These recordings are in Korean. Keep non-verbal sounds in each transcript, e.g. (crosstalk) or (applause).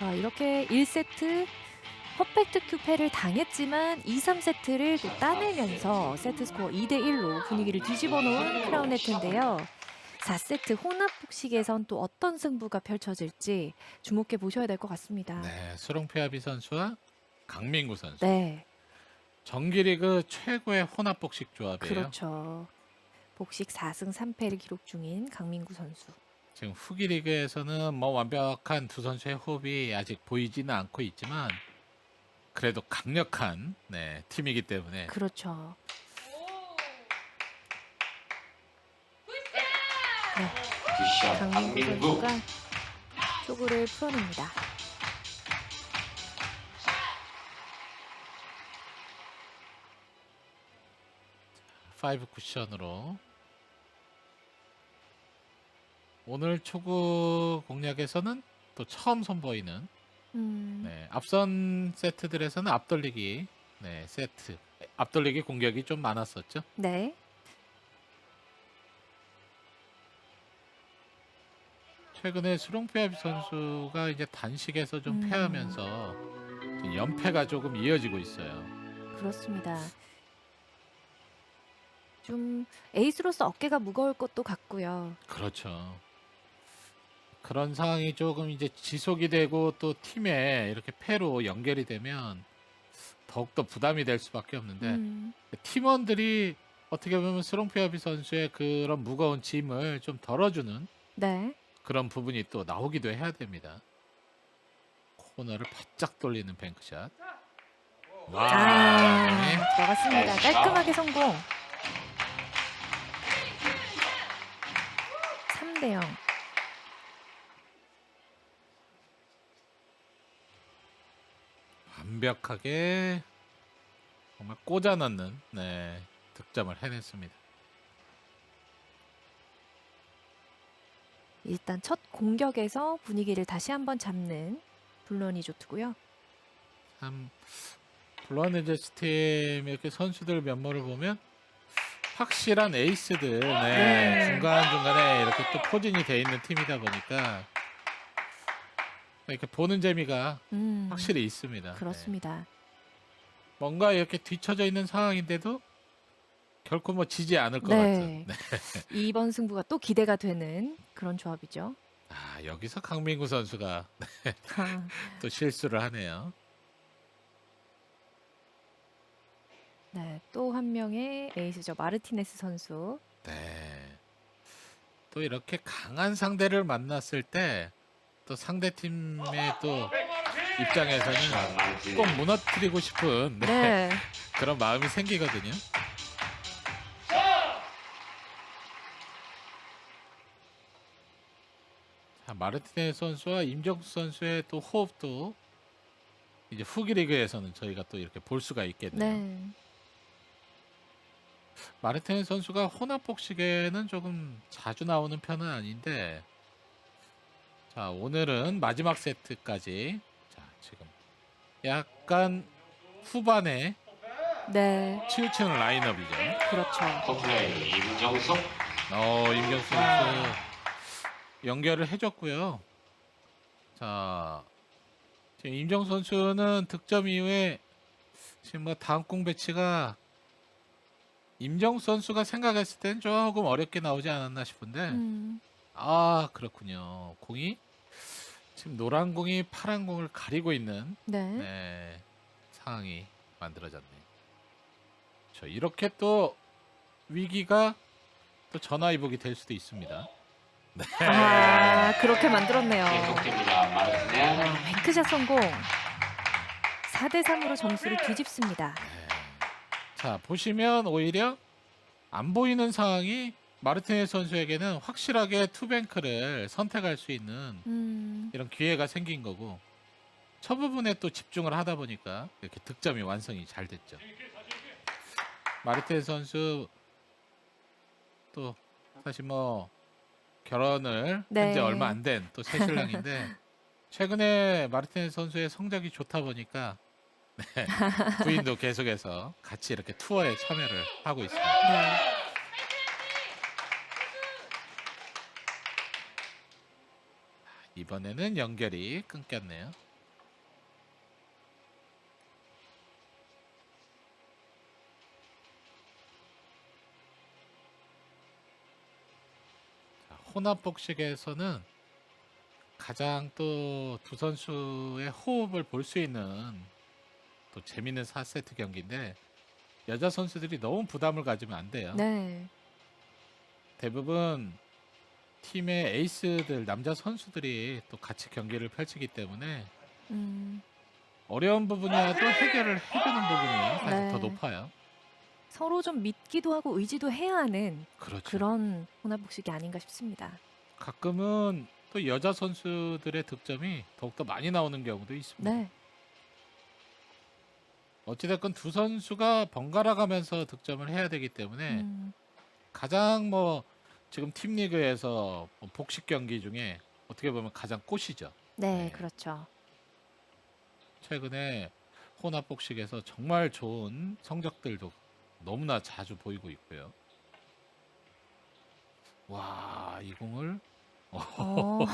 아, 이렇게 1세트 퍼펙트 큐패를 당했지만 2, 3세트를 또 따내면서 세트 스코어 2대 1로 분위기를 뒤집어 놓은 크라운 네트인데요. 4세트 혼합 복식에선 또 어떤 승부가 펼쳐질지 주목해 보셔야 될 것 같습니다. 네, 수롱피아비 선수와 강민구 선수. 네, 정기리그 최고의 혼합 복식 조합이에요. 그렇죠. 복식 4승 3패를 기록 중인 강민구 선수. 지금 후기 리그에서는 뭐 완벽한 두 선수의 호흡이 아직 보이지는 않고 있지만 그래도 강력한 네, 팀이기 때문에 그렇죠. 네, 강민구 선수가 초구를 풀어냅니다. 파이브 쿠션으로 오늘 초구 공략에서는 또 처음 선보이는 음, 네, 앞선 세트들에서는 앞돌리기 네, 세트 앞돌리기 공격이 좀 많았었죠. 네. 최근에 수롱피아비 선수가 이제 단식에서 좀 음. 패하면서 지금 연패가 조금 이어지고 있어요. 그렇습니다. 좀 에이스로서 어깨가 무거울 것도 같고요. 그렇죠. 그런 상황이 조금 이제 지속이 되고 또 팀에 이렇게 패로 연결이 되면 더욱더 부담이 될 수밖에 없는데 음, 팀원들이 어떻게 보면 스롱피아비 선수의 그런 무거운 짐을 좀 덜어주는 네. 그런 부분이 또 나오기도 해야 됩니다. 코너를 바짝 돌리는 뱅크샷. 와, 네. 아, 들어갔습니다. 깔끔하게 성공. 3대 0. 완벽하게 정말 꽂아 넣는 네, 득점을 해냈습니다. 일단 첫 공격에서 분위기를 다시 한번 잡는 블러니 조트고요. 참 블러니저스 팀 이렇게 선수들 면모를 보면 확실한 에이스들 네, 네. 중간 중간에 이렇게 또 포진이 돼 있는 팀이다 보니까 이렇게 보는 재미가 음, 확실히 있습니다. 네. 그렇습니다. 뭔가 이렇게 뒤쳐져 있는 상황인데도 결코 뭐 지지 않을 것 같은. 네. (laughs) 이번 승부가 또 기대가 되는 그런 조합이죠. 아 여기서 강민구 선수가 아, 또 실수를 하네요. 네, 또 한 명의 에이스죠. 마르티네스 선수. 네. 또 이렇게 강한 상대를 만났을 때 또 상대 팀의 또 입장에서는 꼭 무너뜨리고 싶은 네, 네. (laughs) 그런 마음이 생기거든요. 자, 마르티네 선수와 임정수 선수의 또 호흡도 이제 후기 리그에서는 저희가 또 이렇게 볼 수가 있겠네요. 네. 마르티네 선수가 혼합 복식에는 조금 자주 나오는 편은 아닌데 자 오늘은 마지막 세트까지 자 지금 약간 후반에 네. 치우치는 라인업이죠. 그렇죠. 커플레이 임정석 어 임경수 선수 연결을 해줬고요. 자 지금 임정 선수는 득점 이후에 지금 뭐 다음 공 배치가 임정 선수가 생각했을 땐 조금 어렵게 나오지 않았나 싶은데 음, 아 그렇군요. 공이 지금 노란 공이 파란 공을 가리고 있는 네. 네, 상황이 만들어졌네요. 저 이렇게 또 위기가 또 전화위복이 될 수도 있습니다. 네. 아, 그렇게 만들었네요. 계속됩니다. 마르티네 아, 뱅크샷 성공. 4대 3으로 점수를 뒤집습니다. 네. 자 보시면 오히려 안 보이는 상황이 마르티네 선수에게는 확실하게 투뱅크를 선택할 수 있는 음, 이런 기회가 생긴 거고 첫 부분에 또 집중을 하다 보니까 이렇게 득점이 완성이 잘 됐죠. 마르테 선수 또 사실 뭐 결혼을 네. 한지 얼마 안 된 또 새 신랑인데 (laughs) 최근에 마르티네 선수의 성적이 좋다 보니까 네, 부인도 계속해서 같이 이렇게 투어에 참여를 하고 있습니다. 네. 이번에는 연결이 끊겼네요. 자, 혼합 복식에서는 가장 또 두 선수의 호흡을 볼 수 있는 또 재밌는 4세트 경기인데 여자 선수들이 너무 부담을 가지면 안 돼요. 네. 대부분 팀의 에이스들 남자 선수들이 또 같이 경기를 펼치기 때문에 음, 어려운 부분이라도 해결을 해주는 부분이 사실 네. 더 높아요. 서로 좀 믿기도 하고 의지도 해야 하는 그렇죠. 그런 혼합복식이 아닌가 싶습니다. 가끔은 또 여자 선수들의 득점이 더욱더 많이 나오는 경우도 있습니다. 네. 어찌됐건 두 선수가 번갈아 가면서 득점을 해야 되기 때문에 음, 가장 뭐 지금 팀 리그에서 뭐 복식 경기 중에 어떻게 보면 가장 꽃이죠. 네, 네. 그렇죠. 최근에 혼합 복식에서 정말 좋은 성적들도 너무나 자주 보이고 있고요. 와, 이 공을 어. (laughs)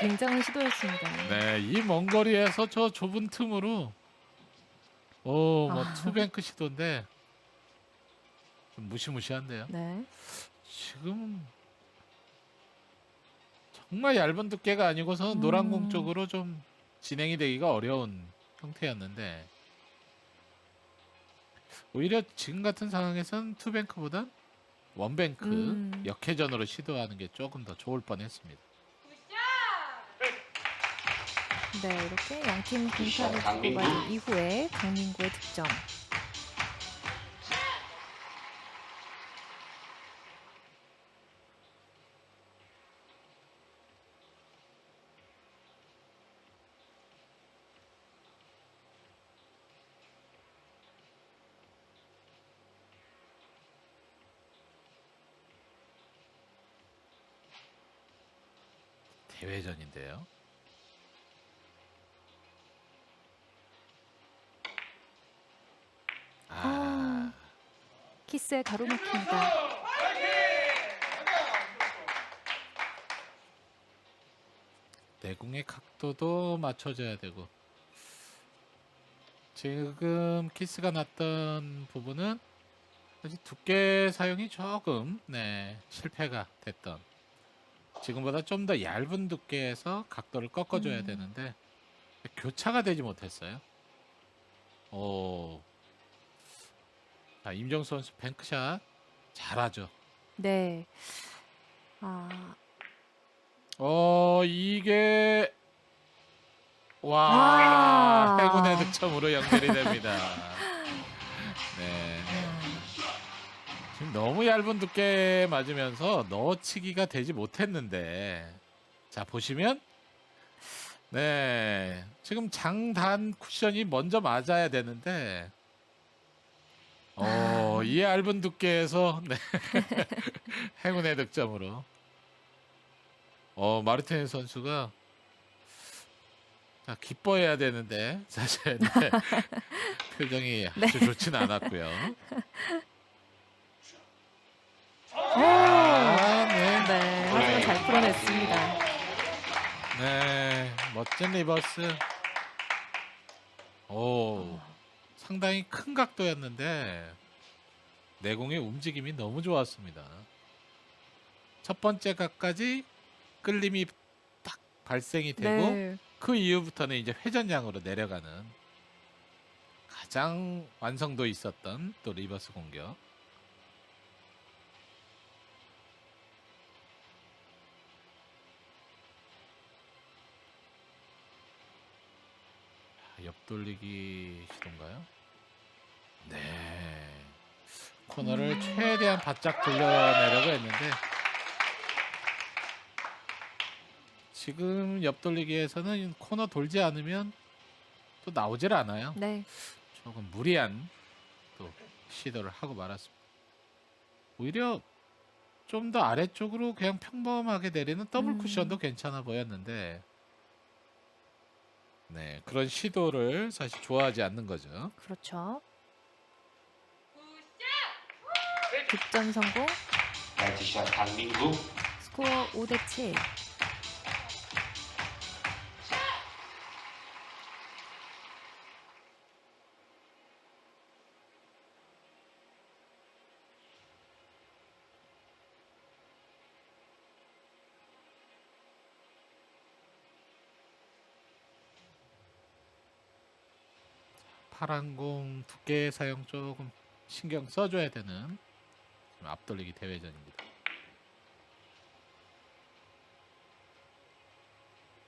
굉장한 시도였습니다. 네, 이 먼 거리에서 저 좁은 틈으로 오, 뭐 아. 투뱅크 시도인데 좀 무시무시한데요. 네. 지금 정말 얇은 두께가 아니고서 노란 공 음. 쪽으로 좀 진행이 되기가 어려운 형태였는데 오히려 지금 같은 상황에선 투뱅크보단 원뱅크 음. 역회전으로 시도하는 게 조금 더 좋을 뻔했습니다. 네, 이렇게 양팀 공타를 주고받은 이후에 강민구의 득점. 대회전인데요. 아, 아. 키스의 가로막힙니다. 내공의 각도도 맞춰줘야 되고 지금 키스가 났던 부분은 사실 두께 사용이 조금 네 실패가 됐던 지금보다 좀 더 얇은 두께에서 각도를 꺾어줘야 음. 되는데 교차가 되지 못했어요. 오, 자 임정수 선수 뱅크샷 잘하죠. 네. 아, 어 이게 와 와. 행운의 득점으로 연결이 됩니다. (laughs) 너무 얇은 두께 맞으면서 넣어치기가 되지 못했는데 자 보시면 네 지금 장단 쿠션이 먼저 맞아야 되는데 어, 이 얇은 두께에서 네. (laughs) 행운의 득점으로 어 마르티네 선수가 자, 기뻐해야 되는데 사실 네, (laughs) 표정이 아주 좋지는 않았고요. 오! 아, 네. 네, 하지만 잘 풀어냈습니다. 네, 멋진 리버스. 오, 상당히 큰 각도였는데 내공의 움직임이 너무 좋았습니다. 첫 번째 각까지 끌림이 딱 발생이 되고 네. 그 이후부터는 이제 회전량으로 내려가는 가장 완성도 있었던 또 리버스 공격. 옆돌리기 시도인가요? 네. 코너를 음. 최대한 바짝 돌려내려고 했는데 지금 옆돌리기에서는 코너 돌지 않으면 또 나오질 않아요. 네. 조금 무리한 또 시도를 하고 말았습니다. 오히려 좀 더 아래쪽으로 그냥 평범하게 내리는 더블 음. 쿠션도 괜찮아 보였는데 네 그런 시도를 사실 좋아하지 않는 거죠. 그렇죠. 득점 성공. 강민구 스코어 5 대 7. 파란 공 두께 사용 조금 신경 써줘야 되는 앞돌리기 대회전입니다.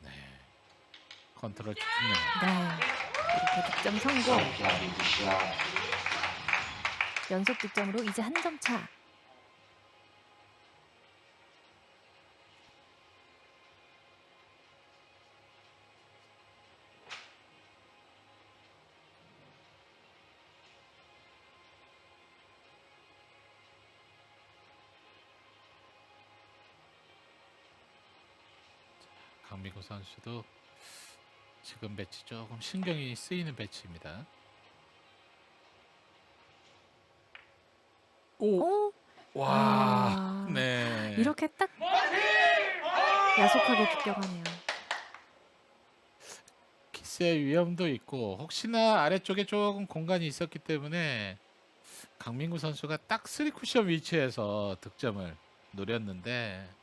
네, 컨트롤 좋네요. 네. 이렇게 득점 성공. 연속 득점으로 이제 한 점 차. 강민구 선수도 지금 배치 조금 신경이 쓰이는 배치입니다. 오, 오, 와, 아, 네. 이렇게 딱 야속하게 득점하네요. 키스의 위험도 있고 혹시나 아래쪽에 조금 공간이 있었기 때문에 강민구 선수가 딱 쓰리 쿠션 위치에서 득점을 노렸는데 아,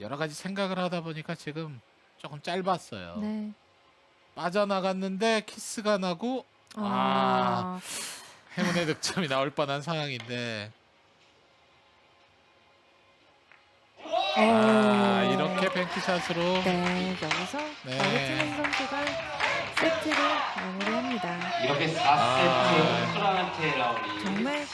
여러 가지 생각을 하다 보니까 지금 조금 짧았어요. 네. 빠져나갔는데 키스가 나고 아, 행운의 득점이 나올 뻔한 상황인데 아, 어. 이렇게 뱅크샷으로 네, 여기서 네. 마르티네스 선수가 세트를 마무리합니다. 이렇게 4세트 아. 프랑한테 라운이 정말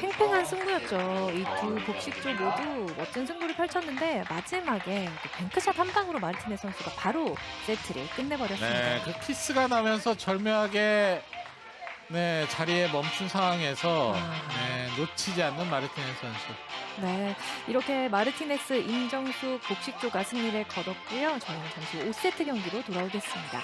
팽팽한 승부였죠. 이 두 복식조 모두 멋진 승부를 펼쳤는데 마지막에 또 뱅크샷 한 방으로 마르티네스 선수가 바로 세트를 끝내버렸습니다. 네, 그 키스가 나면서 절묘하게 네 자리에 멈춘 상황에서 아. 네, 놓치지 않는 마르티네스 선수. 네, 이렇게 마르티네스, 임정수 복식조가 승리를 거뒀고요. 저희는 잠시 후 5세트 경기로 돌아오겠습니다.